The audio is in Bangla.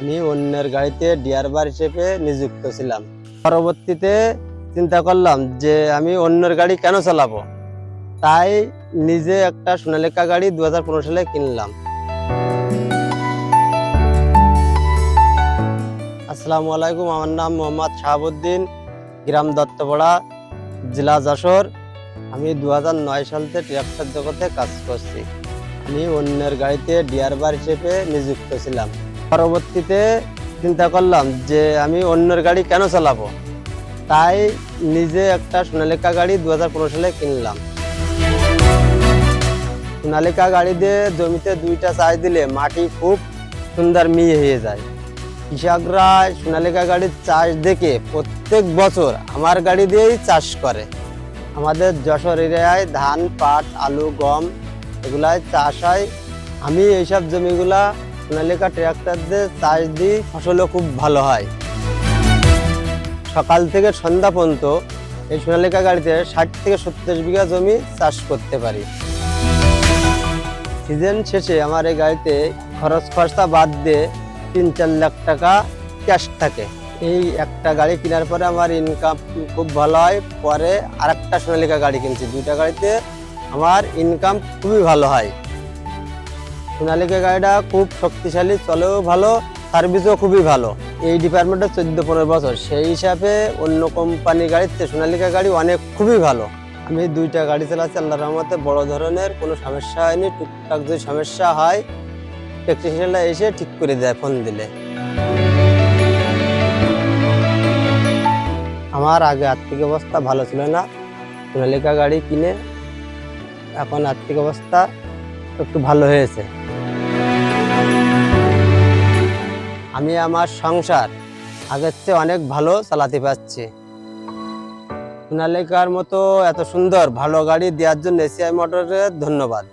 আমি অন্যের গাড়িতে ড্রাইভার হিসেবে নিযুক্ত ছিলাম। পরবর্তীতে চিন্তা করলাম যে আমি অন্যের গাড়ি কেন চালাবো? তাই নিজে একটা সোনালিকা গাড়ি দু হাজার পনেরো সালে কিনলাম। আসসালামু আলাইকুম, আমার নাম মোহাম্মদ শাহাবুদ্দিন, গ্রাম দত্তপাড়া, জেলা যশোর। আমি দু সাল থেকে ট্রাক্টর জগতে কাজ করছি। আমি অন্যের গাড়িতে ড্রাইভার হিসেবে নিযুক্ত ছিলাম। পরবর্তীতে চিন্তা করলাম যে আমি অন্যের গাড়ি কেন চালাবো? তাই নিজে একটা সোনালিকা গাড়ি দু হাজার পনেরো সালে কিনলাম। সোনালিকা গাড়ি দিয়ে জমিতে দুইটা চাষ দিলে মাটি খুব সুন্দর মিহি হয়ে যায়। কৃষকরা সোনালিকা গাড়ির চাষ দেখে প্রত্যেক বছর আমার গাড়ি দিয়েই চাষ করে। আমাদের যশোর এরিয়ায় ধান, পাট, আলু, গম এগুলাই চাষ হয়। আমি এইসব জমিগুলা সোনালিকা ট্রাক্টর দিয়ে চাষ দিই ফসলও খুব ভালো হয়। সকাল থেকে সন্ধ্যা পর্যন্ত এই সোনালিকা গাড়িতে ষাট থেকে সত্তর বিঘা জমি চাষ করতে পারি। সিজন শেষে আমার এই গাড়িতে খরচ খরচা বাদ দিয়ে তিন চার লাখ টাকা ক্যাশ থাকে। এই একটা গাড়ি কেনার পরে আমার ইনকাম খুব ভালো হয়, পরে আর একটা সোনালিকা গাড়ি কিনছি। দুইটা গাড়িতে আমার ইনকাম খুবই ভালো হয়। সোনালিকা গাড়িটা খুব শক্তিশালী, চলেও ভালো সার্ভিসও খুবই ভালো। এই ডিপার্টমেন্টে চোদ্দ পনেরো বছর। সেই হিসাবে অন্য কোম্পানির গাড়িতে সোনালিকা গাড়ি অনেক খুবই ভালো। আমি দুইটা গাড়ি চালাচ্ছি আল্লাহ রহমতে বড় ধরনের, কোনো সমস্যা হয়নি, টুকটাক যদি সমস্যা হয় টেকনিশিয়ানরা এসে ঠিক করে দেয় ফোন দিলে। আমার আগে আর্থিক অবস্থা ভালো ছিল না। সোনালিকা গাড়ি কিনে এখন আর্থিক অবস্থা একটু ভালো হয়েছে। আমি আমার সংসার আগের চেয়ে অনেক ভালো চালাতে পারছি। সোনালিকার মতো এত সুন্দর ভালো গাড়ি দেওয়ার জন্য এসিআই মোটরের ধন্যবাদ।